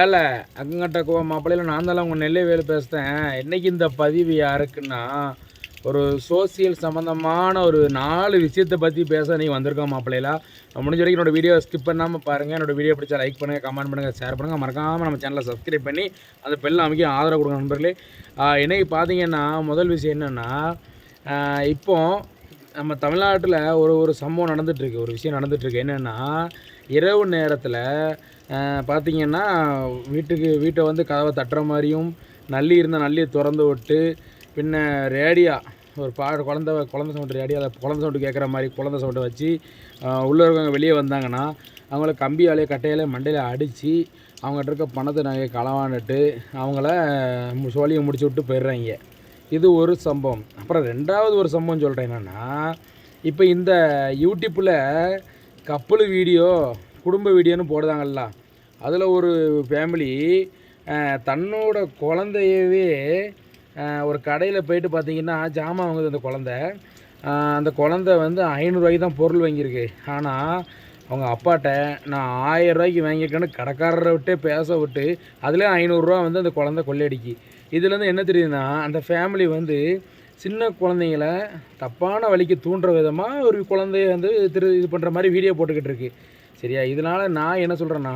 ஏல அங்கங்கிட்ட கோ மாப்பிள்ளையில் நான் தான் உங்கள் நெல்லை வேலு பேசுகிறேன் இன்றைக்கி இந்த பதிவு யாருக்குன்னா ஒரு சோசியல் சம்மந்தமான ஒரு நாலு விஷயத்தை பற்றி பேச நீங்கள் வந்திருக்கோம் மாப்பிள்ளையில. முடிஞ்ச வரைக்கும் என்னோட வீடியோ ஸ்கிப் பண்ணாமல் பாருங்கள் என்னோடய வீடியோ பிடிச்சா லைக் பண்ணுங்கள் கமெண்ட் பண்ணுங்கள் ஷேர் பண்ணுங்கள் மறக்காமல் நம்ம சேனலை சப்ஸ்கிரைப் பண்ணி அந்த பெல்ல அமைக்க ஆதரவு கொடுங்க நண்பர்களே. இன்றைக்கி பார்த்தீங்கன்னா முதல் விஷயம் என்னென்னா இப்போது நம்ம தமிழ்நாட்டில் ஒரு ஒரு சம்பவம் நடந்துகிட்ருக்கு ஒரு விஷயம் நடந்துகிட்ருக்கு என்னென்னா இரவு நேரத்தில் பார்த்திங்கன்னா வீட்டுக்கு வீட்டை வந்து கதவை தட்டுற மாதிரியும் நல்லி இருந்தால் நல்லியை திறந்து விட்டு பின்ன ரேடியா ஒரு பா குழந்த குழந்த சவுண்டு ரேடியோவில் குழந்த சவுண்டு கேட்குற மாதிரி குழந்த சவுண்டை வச்சு உள்ளே இருக்கவங்க வெளியே வந்தாங்கன்னா அவங்கள கம்பியாலே கட்டையாலே மண்டையில் அடித்து அவங்ககிட்ட இருக்க பணத்தை நகையை களவாண்டுட்டு அவங்கள மு- சோழியை முடிச்சு விட்டு போயிடுறாங்க. இது ஒரு சம்பவம். அப்புறம் ரெண்டாவது ஒரு சம்பவம் சொல்கிறேன் என்னென்னா இப்போ இந்த யூடியூப்பில் கப்பல் வீடியோ குடும்ப வீடியோன்னு போடுதாங்கல்ல அதில் ஒரு ஃபேமிலி தன்னோட குழந்தையவே ஒரு கடையில் போயிட்டு பார்த்தீங்கன்னா ஜாமான் வாங்குது அந்த குழந்த. அந்த குழந்த வந்து ஐநூறுரூவாய்க்கு தான் பொருள் வாங்கியிருக்கு. ஆனால் அவங்க அப்பாட்ட நான் ஆயிரம் ரூபாய்க்கு வாங்கியிருக்கேன்னு கடைக்காரரை விட்டே பேச விட்டு அதிலே ஐநூறுரூவா வந்து அந்த குழந்த கொள்ளையடிக்கு. இதுலேருந்து என்ன தெரியுதுன்னா அந்த ஃபேமிலி வந்து சின்ன குழந்தைங்கள தப்பான வழிக்கு தூண்டுற விதமாக ஒரு குழந்தைய வந்து திரு இது பண்ணுற மாதிரி வீடியோ போட்டுக்கிட்டு இருக்கு. சரியா? இதனால் நான் என்ன சொல்கிறேன்னா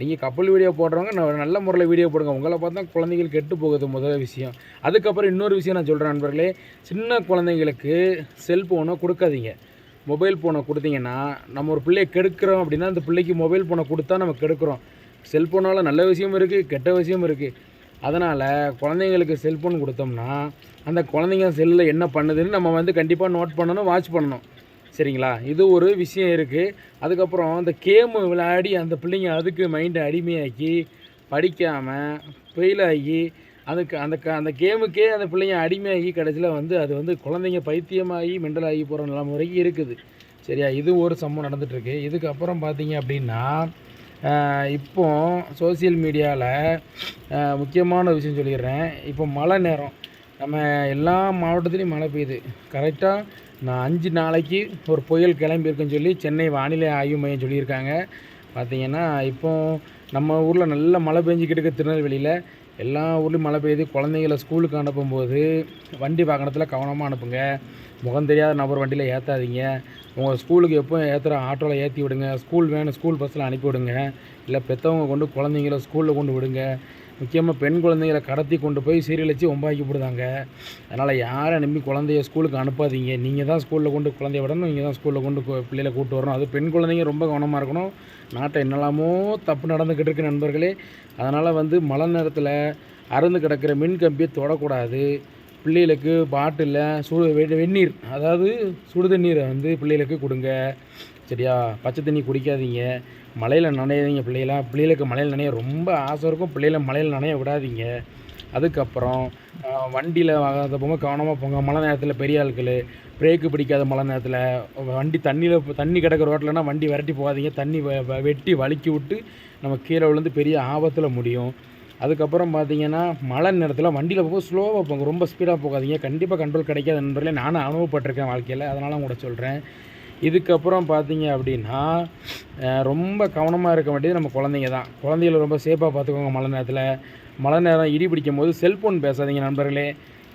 நீங்கள் கப்பல் வீடியோ போடுறவங்க நல்ல முறையில் வீடியோ போடுங்க. உங்களை பார்த்தா குழந்தைகள் கெட்டு போகுது முதல் விஷயம். அதுக்கப்புறம் இன்னொரு விஷயம் நான் சொல்கிறேன் நண்பர்களே. சின்ன குழந்தைங்களுக்கு செல்ஃபோனை கொடுக்காதீங்க. மொபைல் ஃபோனை கொடுத்தீங்கன்னா நம்ம ஒரு பிள்ளையை கெடுக்கிறோம் அப்படின்னா அந்த பிள்ளைக்கு மொபைல் ஃபோனை கொடுத்தா நம்ம கெடுக்கிறோம். செல்ஃபோனால் நல்ல விஷயமும் இருக்குது கெட்ட விஷயமும் இருக்குது அதனால் குழந்தைங்களுக்கு செல்ஃபோன் கொடுத்தோம்னா அந்த குழந்தைங்க செல்லில் என்ன பண்ணுதுன்னு நம்ம வந்து கண்டிப்பாக நோட் பண்ணணும் வாட்ச் பண்ணணும். சரிங்களா? இது ஒரு விஷயம் இருக்குது அதுக்கப்புறம் அந்த கேமு விளையாடி அந்த பிள்ளைங்க அதுக்கு மைண்டை அடிமையாக்கி படிக்காமல் ஃபெயிலாகி அதுக்கு அந்த க அந்த கேமுக்கே அந்த பிள்ளைங்க அடிமையாகி கடைசியில் வந்து அது வந்து குழந்தைங்க பைத்தியமாகி மெண்டலாகி போகிற நிலைமை வரைக்கும் இருக்குது. சரியா? இது ஒரு சம்பவம் நடந்துகிட்ருக்கு இதுக்கப்புறம் பார்த்தீங்க அப்படின்னா இப்போ சோசியல் மீடியாவில் முக்கியமான விஷயம் சொல்லிடுறேன். இப்போ மழை நேரம். நம்ம எல்லா மாவட்டத்துலேயும் மழை பெய்யுது. கரெக்டாக நான் அஞ்சு நாளைக்கு ஒரு புயல் கிளம்பியிருக்குன்னு சொல்லி சென்னை வானிலை ஆய்வு மையம் சொல்லியிருக்காங்க. பார்த்தீங்கன்னா இப்போ நம்ம ஊரில் நல்ல மழை பெஞ்சிக்கிட்டு இருக்க திருநெல்வேலியில். எல்லா ஊர்லேயும் மழை பெய்யுது. குழந்தைங்கள ஸ்கூலுக்கு அனுப்பும்போது வண்டி வாகனத்தில் கவனமாக அனுப்புங்க. முகம் தெரியாத நபர் வண்டியில் ஏற்றாதீங்க உங்கள் ஸ்கூலுக்கு எப்போ ஏற்றுற ஆட்டோவில் ஏற்றி விடுங்க. ஸ்கூல் வேணும் ஸ்கூல் பஸ்ஸில் அனுப்பி விடுங்க. இல்லை பெற்றவங்க கொண்டு குழந்தைங்கள ஸ்கூலில் கொண்டு விடுங்க. முக்கியமாக பெண் குழந்தைகளை கடத்தி கொண்டு போய் சீரியலிச்சு ஒம்பாக்கி போடுதாங்க. அதனால் யாரை நம்பி குழந்தைய ஸ்கூலுக்கு அனுப்பாதீங்க. நீங்கள் தான் ஸ்கூலில் கொண்டு குழந்தைய விடணும் நீங்கள் தான் ஸ்கூலில் கொண்டு பிள்ளைகளை கூட்டு வரணும். அது பெண் குழந்தைங்க ரொம்ப கவனமாக இருக்கணும். நாட்டை என்னெல்லாமோ தப்பு நடந்துக்கிட்டு இருக்கு நண்பர்களே. அதனால் வந்து மழை நேரத்தில் அறுந்து கிடக்கிற மின் கம்பியை தொடக்கூடாது. பிள்ளைகளுக்கு பாட்டிலில் சுடு வெ- வெந்நீர். அதாவது சுடு தண்ணீரை வந்து பிள்ளைகளுக்கு கொடுங்க. சரியா? பச்சை தண்ணி குடிக்காதீங்க. மழையில் நனையாதீங்க பிள்ளைகளாம் பிள்ளைகளுக்கு மழையில் நனைய ரொம்ப ஆசை இருக்கும். பிள்ளைகளை மழையில் நனைய விடாதீங்க. அதுக்கப்புறம் வண்டியில் அந்த போங்க கவனமாக போங்க. மழை நேரத்தில் பெரிய ஆட்கள் பிரேக்கு பிடிக்காத மழை நேரத்தில். வண்டி தண்ணியில் தண்ணி கிடக்கிற ரோட்டில்னா வண்டி விரட்டி போகாதீங்க. தண்ணி வெட்டி வழுக்கி விட்டு நம்ம கீழே விழுந்து பெரிய ஆபத்தில் முடியும். அதுக்கப்புறம் பார்த்தீங்கன்னா மழை நேரத்தில் வண்டியில் போக ஸ்லோவாக போங்க. ரொம்ப ஸ்பீடாக போகாதீங்க. கண்டிப்பாக கண்ட்ரோல் கிடைக்காத நண்பர்களே நானும் அனுபவப்பட்டிருக்கேன் வாழ்க்கையில். அதனால் உங்கள்கிட்ட சொல்கிறேன் இதுக்கப்புறம் பார்த்தீங்க அப்படின்னா ரொம்ப கவனமாக இருக்க வேண்டியது நம்ம குழந்தைங்க தான். குழந்தைகளை ரொம்ப சேஃபாக பார்த்துக்கோங்க மழை நேரத்தில். மழை நேரம் இடி பிடிக்கும் போது செல்ஃபோன் பேசாதீங்க நண்பர்களே.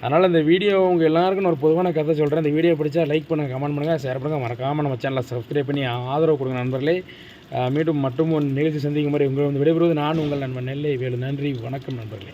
அதனால் இந்த வீடியோ உங்கள் எல்லாருக்கும் ஒரு பொதுவான கதை சொல்கிறேன் இந்த வீடியோ பிடிச்சா லைக் பண்ணுங்கள் கமெண்ட் பண்ணுங்கள் ஷேர் பண்ணுங்கள் மறக்காமல் நம்ம சேனலை சப்ஸ்கிரைப் பண்ணி ஆதரவு கொடுங்க நண்பர்களே. மீண்டும் மட்டும் ஒரு நிகழ்ச்சி சந்திக்கும் முறை உங்களை வந்து விடைபெறுவது நான் உங்கள் நண்பன் நெல்லை வேலு. நன்றி வணக்கம் நண்பர்களே.